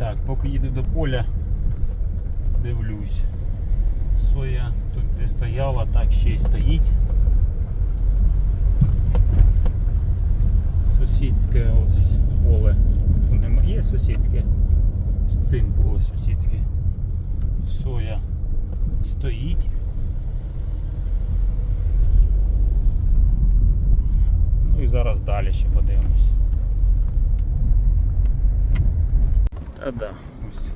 Так, поки їду до поля, дивлюсь. Соя тут де стояла, так ще й стоїть. Сусідське ось поле. Є сусідське? З цим поле сусідське. Соя стоїть. Ну і зараз далі ще подивимось. Та да, ось.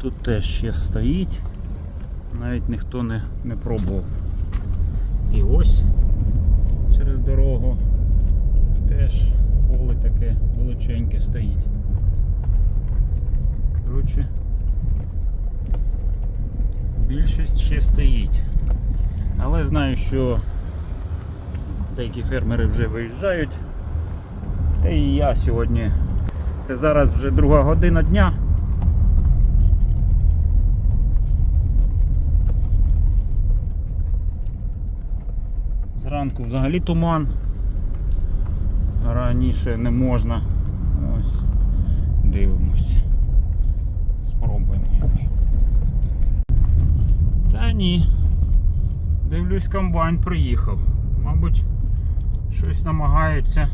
Тут теж ще стоїть. Навіть ніхто не, не пробував. І ось через дорогу теж поле таке величеньке стоїть. Коротше, більшість ще стоїть. Але знаю, що деякі фермери вже виїжджають. Та і я сьогодні. Це зараз вже друга година дня. Зранку взагалі туман. Раніше не можна. Ось дивимось. Спробуємо. Та ні. Дивлюсь, комбайн приїхав. Мабуть, щось намагаються.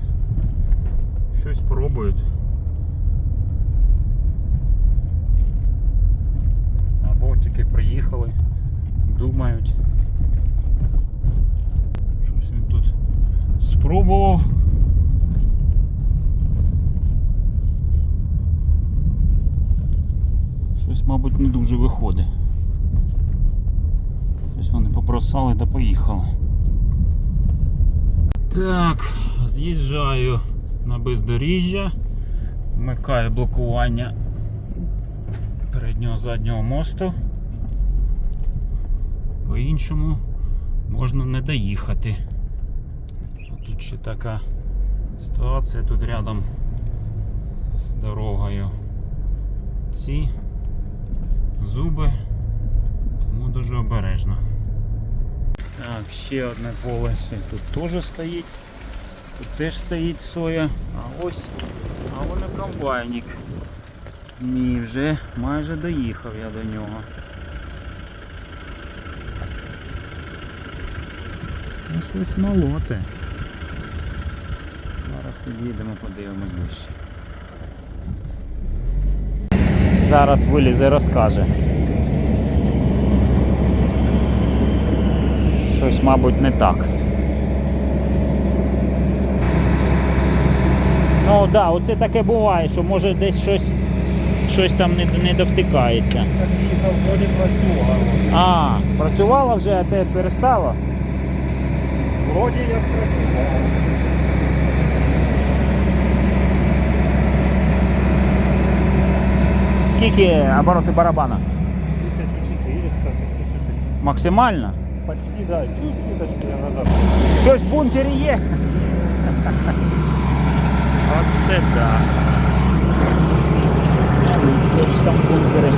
Щось пробують. Або тільки приїхали, думають. Щось він тут спробував. Щось, мабуть, не дуже виходить. Щось вони попросали та поїхали. Так, з'їжджаю на бездоріжжя, вмикаю блокування переднього заднього мосту. По-іншому можна не доїхати. Тут ще така ситуація, тут рядом з дорогою ці зуби, тому дуже обережно. Так, ще одне поле тут теж стоїть. Тут теж стоїть соя. А ось, а воно комбайник. Ні, вже майже доїхав я до нього. Ну щось молоте. Зараз під'їдемо, подивимось ближче. Зараз вилізе, розкаже. Щось, мабуть, не так. Ну так, да, оце таке буває, що може десь щось, щось там не, не довтикається. Так їхав, працював. А, працювала вже, а те перестала? Вроді як працював. Скільки обороти барабана? 1400, 1300. Максимально? Почти, да, чуть-чуточку я назад. Щось в бункері є. Оце так. Щось там в бункері.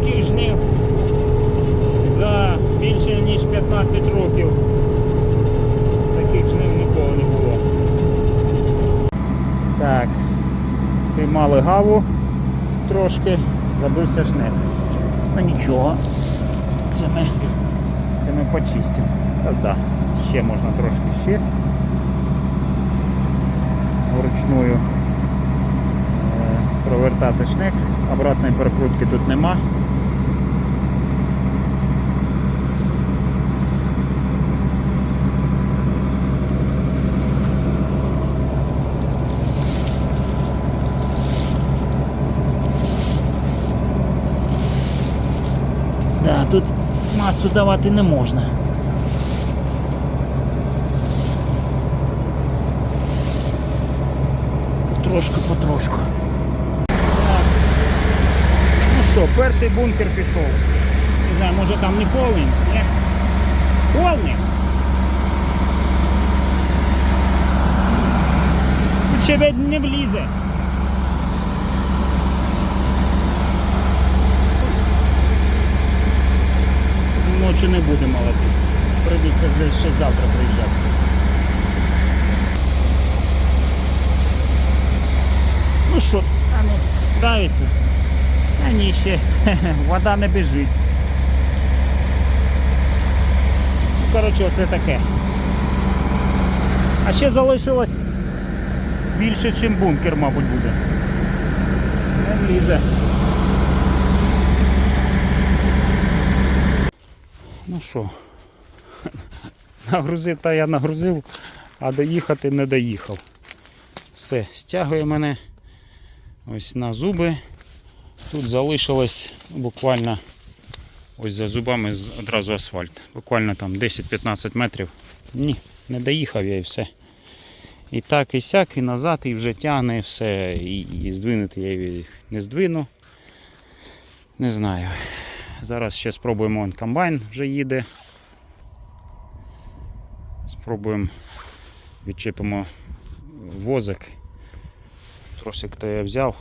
Таких жнив за більше ніж 15 років. Таких жнив ніколи не було. Так, піймали гаву трошки, забився шнек. Ну нічого. Це ми, це ми почистимо. Та да, ще можна трошки ще. Вручную е, провертати шнек. Обратної перекрутки тут нема. Тут масу давати не можна. Трошку потрошку. Так. Ну що, перший бункер пішов. Не знаю, може там не повний? Ні? Повний? Ще не влізе. Ночі не буде молоти. Прийдеться ще завтра приїжджати. Ну що, а ну, давиться. А ні, ще вода не біжить. Ну, коротше, оце таке. А ще залишилось більше, ніж бункер, мабуть, буде. Не влізе. Що, нагрузив та я нагрузив, а доїхати не доїхав. Все, стягує мене ось на зуби. Тут залишилось буквально ось за зубами одразу асфальт. Буквально там 10-15 метрів. Ні, не доїхав я і все. І так, і сяк, і назад, і вже тягне, все. І, і здвинути я їх не здвину. Не знаю. Зараз ще спробуємо он комбайн вже їде. Спробуємо відчепимо возик. Тросик то я взяв.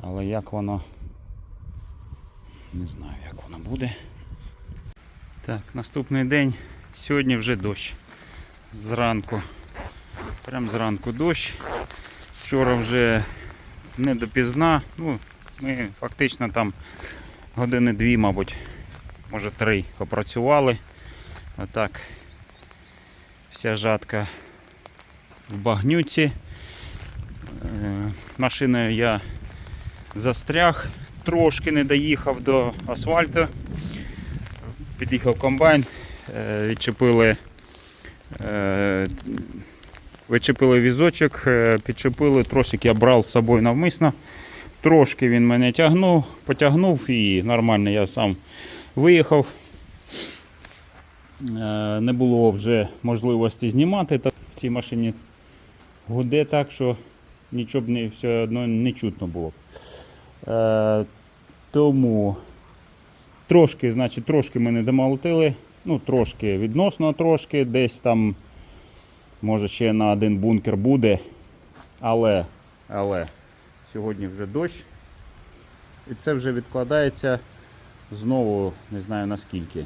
Але як воно. Не знаю, як воно буде. Так, наступний день. Сьогодні вже дощ. Зранку. Прям зранку дощ. Вчора вже не допізна. Ну, ми фактично там години дві, мабуть, може три попрацювали. Отак. Вся жатка в багнюці. Е, Машиною я застряг, трошки не доїхав до асфальту. Під'їхав комбайн, е, відчепили, е, відчепили візочок, підчепили, тросик я брав з собою навмисно. Трошки він мене тягнув, потягнув і нормально я сам виїхав. Е, Не було вже можливості знімати. Та в цій машині гуде так, що нічого б не, все одно не чутно було. Е, Тому трошки, значить, трошки мене домолотили. Ну, трошки відносно трошки, десь там, може, ще на один бункер буде. Але, але сьогодні вже дощ. І це вже відкладається знову, не знаю наскільки.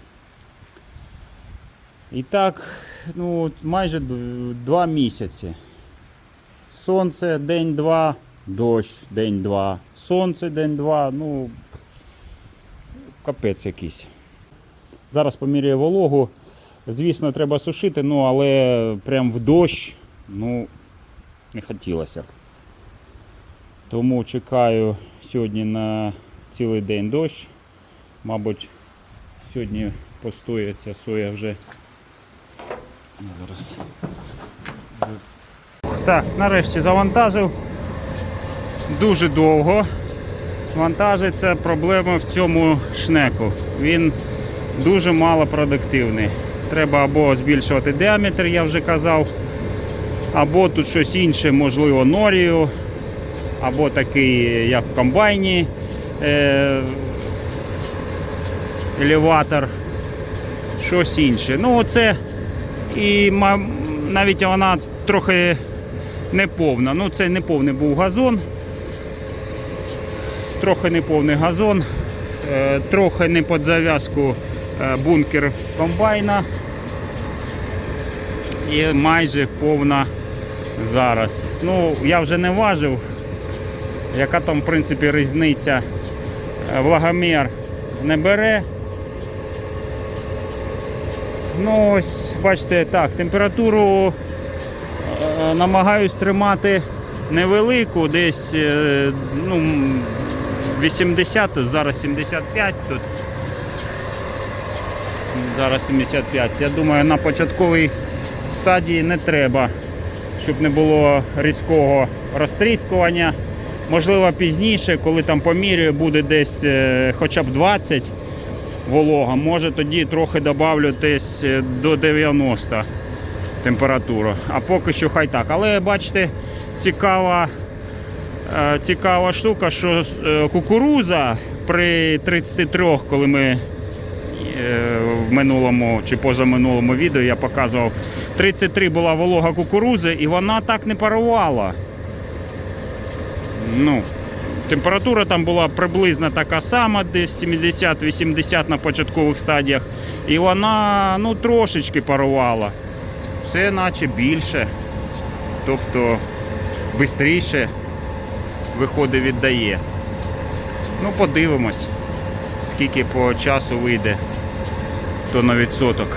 І так, ну, майже два місяці. Сонце день-два, дощ день-два, сонце день-два, ну капець якийсь. Зараз поміряю вологу. Звісно, треба сушити, ну але прям в дощ, ну, не хотілося б. Тому чекаю сьогодні на цілий день дощ. Мабуть, сьогодні постоїться соя вже. Зараз. Так, нарешті завантажив. Дуже довго. Вантажиться проблема в цьому шнеку. Він дуже малопродуктивний. Треба або збільшувати діаметр, я вже казав, або тут щось інше, можливо, норію, або такий, як в комбайні, е- елеватор, щось інше. Ну, оце і навіть вона трохи неповна. Ну, це неповний був газон. Трохи неповний газон, е, трохи не під зав'язку е, бункер комбайна. І майже повна зараз. Ну, я вже не важив, яка там, в принципі, різниця. Е, Влагомір не бере. Ну, ось, бачите, так, температуру е, намагаюсь тримати невелику, десь е, ну, 80, зараз 75 тут. Зараз 75. Я думаю, на початковій стадії не треба, щоб не було різкого розтріскування. Можливо, пізніше, коли там помірюю, буде десь е, хоча б 20. волога, може тоді трохи добавлю десь е, до 90 температуру. А поки що хай так. Але бачите, цікава, е, цікава штука, що кукуруза при 33, коли ми в минулому чи позаминулому відео я показував, 33 була волога кукурузи і вона так не парувала. Ну, температура там була приблизно така сама, десь 70-80 на початкових стадіях. І вона ну, трошечки парувала. Все наче більше. Тобто швидше виходи віддає. Ну, подивимось, скільки по часу вийде то на відсоток.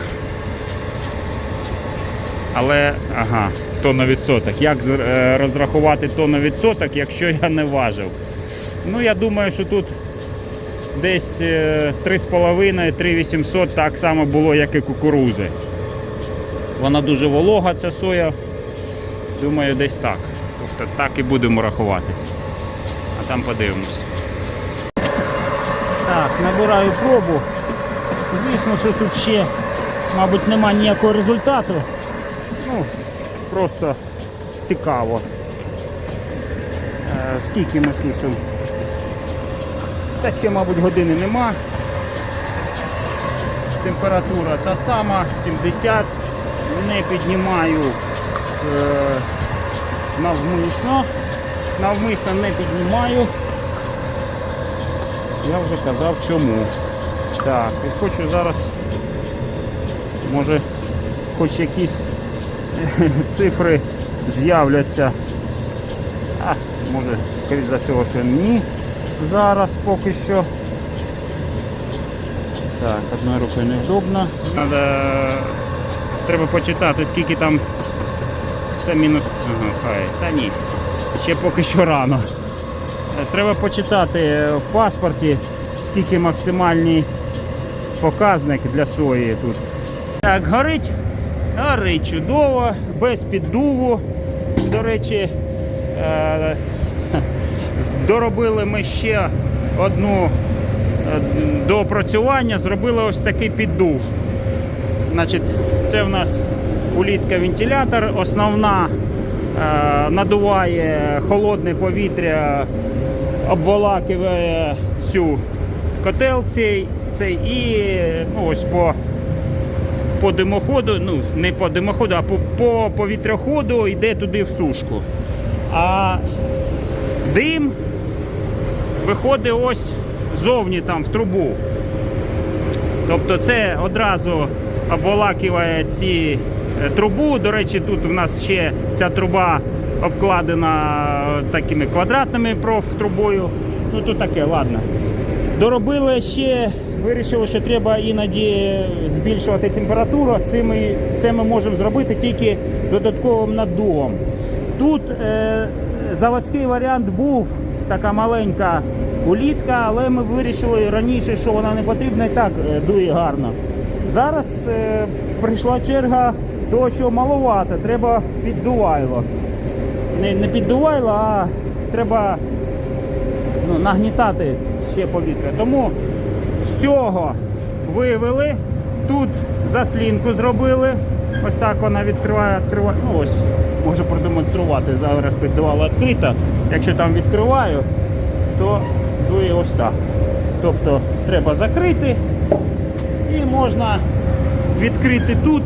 Але, ага, то на відсоток. Як е, розрахувати то на відсоток, якщо я не важив? Ну, я думаю, що тут десь е, 3,5-3,800 так само було, як і кукурузи. Вона дуже волога, ця соя. Думаю, десь так. Тобто так і будемо рахувати. А там подивимось. Так, набираю пробу. Звісно, що тут ще, мабуть, нема ніякого результату. Ну, просто цікаво. Е, скільки ми сушимо? Та ще, мабуть, години нема. Температура та сама, 70. Не піднімаю е, навмисно. Навмисно не піднімаю. Я вже казав чому. Так, і хочу зараз, може, хоч якісь цифри з'являться. А, може, скоріш за всього, що ні. Зараз поки що. Так, одною рукою невдобно. Надо... Треба почитати, скільки там. Це мінус. Ага, хай. Та ні. Ще поки що рано. Е, Треба почитати в паспорті, скільки максимальний показник для сої тут. Так, горить. Горить чудово, без піддуву. До речі, е, доробили ми ще одну е, доопрацювання, зробили ось такий піддув. Значить, це в нас улітка-вентилятор. Основна е, надуває холодне повітря, обволакує цю котел цей, цей і ну, ось по по димоходу, ну не по димоходу, а по, по повітряходу йде туди в сушку. А дим виходить ось зовні там в трубу. Тобто це одразу обволакує ці е, трубу. До речі, тут у нас ще ця труба обкладена такими квадратними профтрубою. Ну тут таке, ладно. Доробили ще, вирішили, що треба іноді збільшувати температуру. Це ми, це ми можемо зробити тільки додатковим наддувом. Тут е, заводський варіант був така маленька улітка, але ми вирішили раніше, що вона не потрібна і так е, дує гарно. Зараз е, прийшла черга того, що маловато, треба піддувайло. Не, не піддувайло, а треба ну, нагнітати ще повітря. Тому з цього вивели, тут заслінку зробили. Ось так вона відкриває, відкриває. Ну ось, можу продемонструвати. Зараз піддувало відкрито. Якщо там відкриваю, то дує ось так. Тобто треба закрити і можна відкрити тут,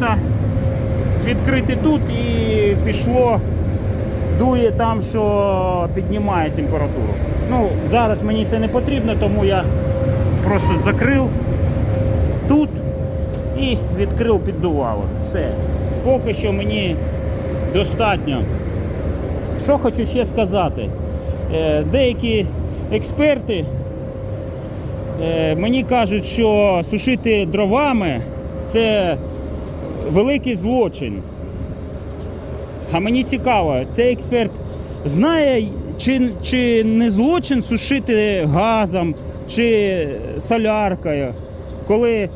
відкрити тут і пішло дує там, що піднімає температуру. Ну, зараз мені це не потрібно, тому я просто закрив тут і відкрив піддувало. Все. Поки що мені достатньо. Що хочу ще сказати. Е, Деякі експерти е, мені кажуть, що сушити дровами це великий злочин. А мені цікаво, цей експерт знає, чи, чи не злочин сушити газом чи соляркою, коли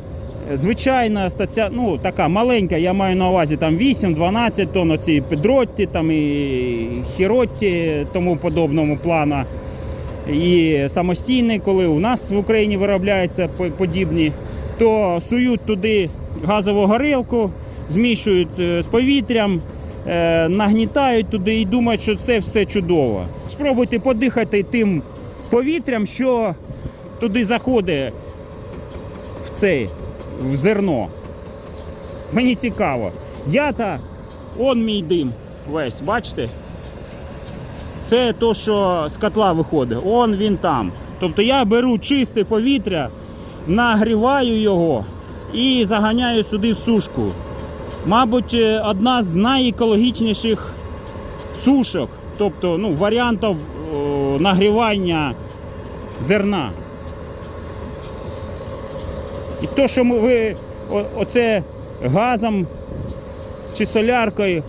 звичайна стація, ну така маленька, я маю на увазі там 8-12 тонн, оці підротті, там і хіротті, тому подобному плана. І самостійний, коли у нас в Україні виробляються подібні то сують туди газову горілку, змішують е, з повітрям, е, нагнітають туди і думають, що це все чудово. Спробуйте подихати тим повітрям, що туди заходить в цей в зерно. Мені цікаво. Я та он мій дим весь, бачите? Це то, що з котла виходить. Он він там. Тобто я беру чисте повітря, нагріваю його і заганяю сюди в сушку. Мабуть, е, одна з найекологічніших сушок, тобто ну, варіантів о, нагрівання зерна. І то, що ми, ви оце газом чи соляркою.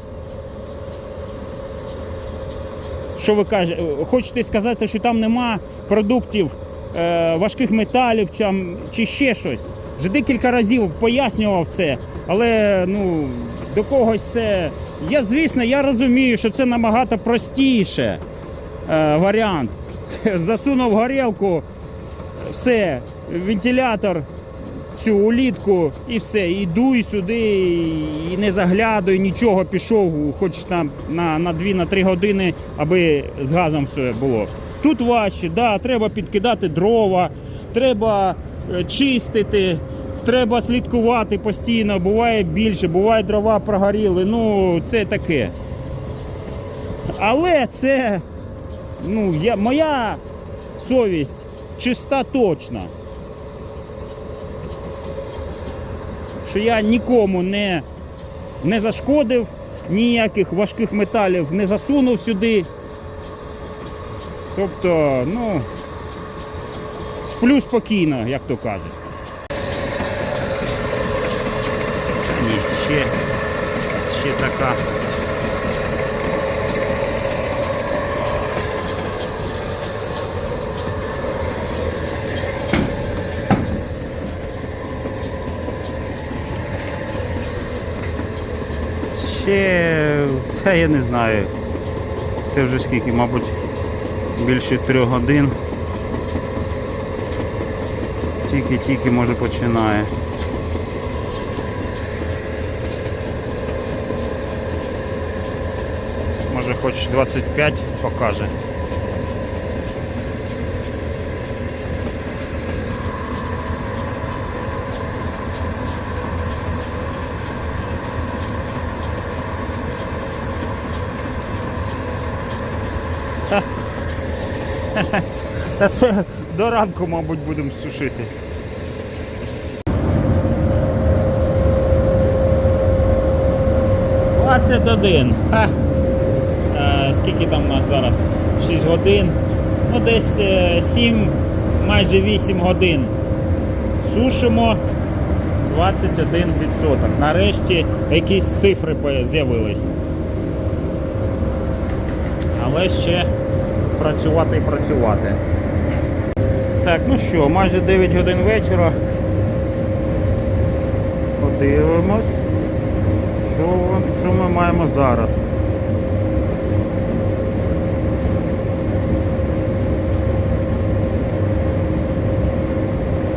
Що ви кажете? Хочете сказати, що там нема продуктів е, важких металів чи, ще щось? Вже декілька разів пояснював це, але ну, до когось це. Я, звісно, я розумію, що це набагато простіше е, варіант. Засунув горілку, все, вентилятор, цю улітку і все. Іду І сюди, і не заглядуй, нічого пішов, хоч там на, на 2-3 години, аби з газом все було. Тут важче, да, треба підкидати дрова, треба е, чистити, треба слідкувати постійно. Буває більше, буває дрова прогоріли. Ну, це таке. Але це ну, я, моя совість чиста точно. Що я нікому не, не зашкодив, ніяких важких металів не засунув сюди. Тобто, ну, сплю спокійно, як то кажуть. Ще, ще така. Ще це я не знаю. Це вже скільки, мабуть, більше трьох годин. Тільки-тільки може починає. Може хоч 25 покаже. Та це до ранку, мабуть, будемо сушити. Двадцять один. Е, скільки там у нас зараз? 6 годин. Ну десь е, 7, майже 8 годин. Сушимо 21%. Нарешті якісь цифри з'явились. Але ще працювати і працювати. Так, ну що, майже 9 годин вечора. Подивимось, що, що ми маємо зараз.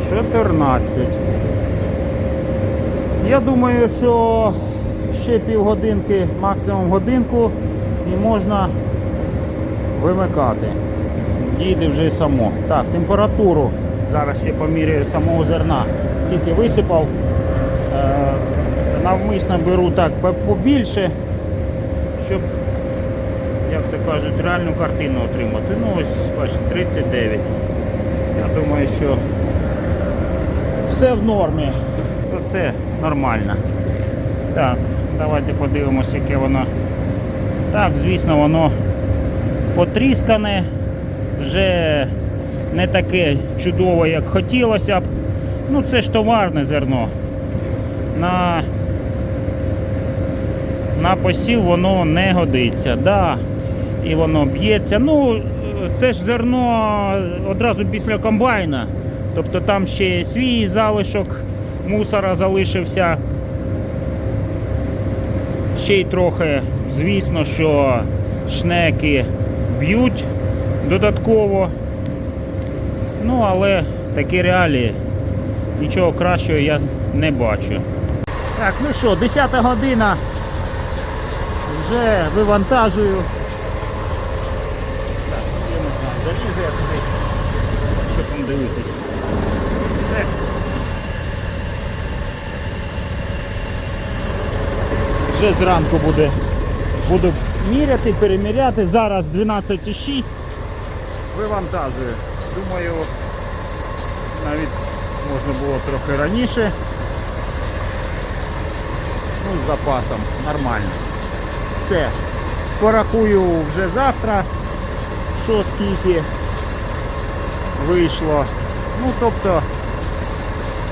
Чотирнадцять. Я думаю, що ще півгодинки, максимум годинку, і можна вимикати. Дійде вже й само. Так, температуру зараз ще поміряю самого зерна. Тільки висипав. Е, навмисно беру так по- побільше, щоб, як то кажуть, реальну картину отримати. Ну ось, бачите, 39. Я думаю, що все в нормі. То це нормально. Так, давайте подивимося, яке воно. Так, звісно, воно потріскане, вже не таке чудове, як хотілося б. Ну це ж товарне зерно. На, на посів воно не годиться. Да, і воно б'ється. Ну, це ж зерно одразу після комбайна. Тобто там ще свій залишок мусора залишився. Ще й трохи, звісно, що шнеки б'ють додатково. Ну, але такі реалії. Нічого кращого я не бачу. Так, ну що, 10 година. Вже вивантажую. Так, я не знаю, залізу я туди. Що там дивитись. Це. Вже зранку буде. Буду міряти, переміряти. Зараз 12,6. Вивантажую. Думаю, навіть можна було трохи раніше. Ну, з запасом, нормально. Все. Порахую вже завтра, що скільки вийшло. Ну, тобто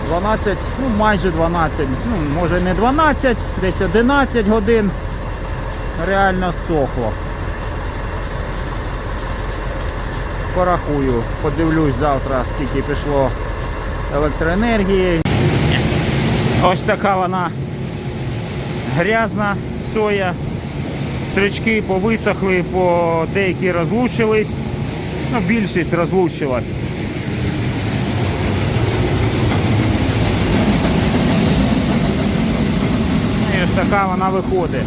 12, ну майже 12, ну може не 12, десь 11 годин реально сохло. Порахую, подивлюсь завтра, скільки пішло електроенергії. Ось така вона грязна соя. Стрички повисохли, по деякі розлучились. Ну, більшість розлучилась. І ось така вона виходить.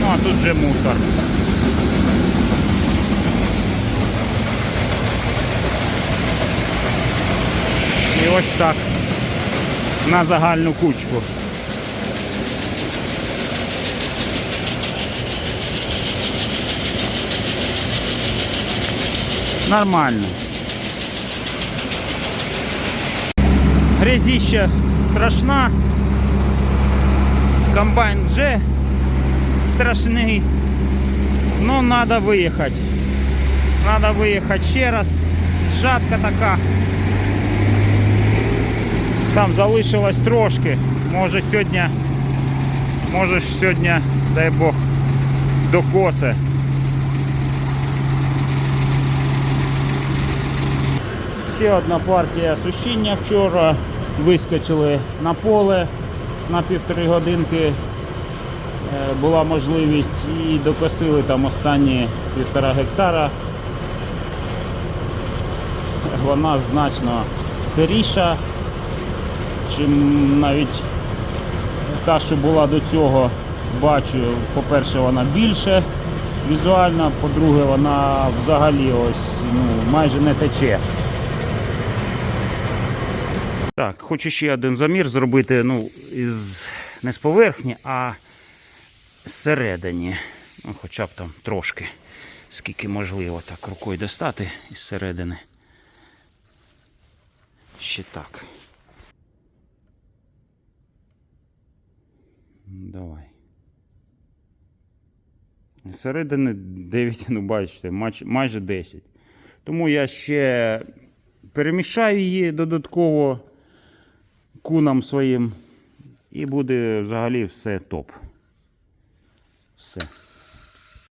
Ну, а тут же мусор. І ось так на загальну кучку. Нормально. Грязіща страшна. Комбайн вже страшний. Ну, треба виїхати. Треба виїхати ще раз. Жатка така. Там залишилось трошки. Може сьогодні, може сьогодні, дай Бог, до докоси. Ще одна партія сушіння вчора. Вискочили на поле на півтори годинки. Е, Була можливість і докосили там останні півтора гектара. Вона значно сиріша, чим навіть та, що була до цього, бачу, по-перше, вона більше візуально, по-друге, вона взагалі ось ну, майже не тече. Так, хочу ще один замір зробити ну, із, не з поверхні, а зсередині. Ну, хоча б там трошки, скільки можливо так рукою достати із середини. Ще так. Давай. Середини 9, ну бачите, майже- майже 10. Тому я ще перемішаю її додатково куном своїм. І буде взагалі все топ. Все.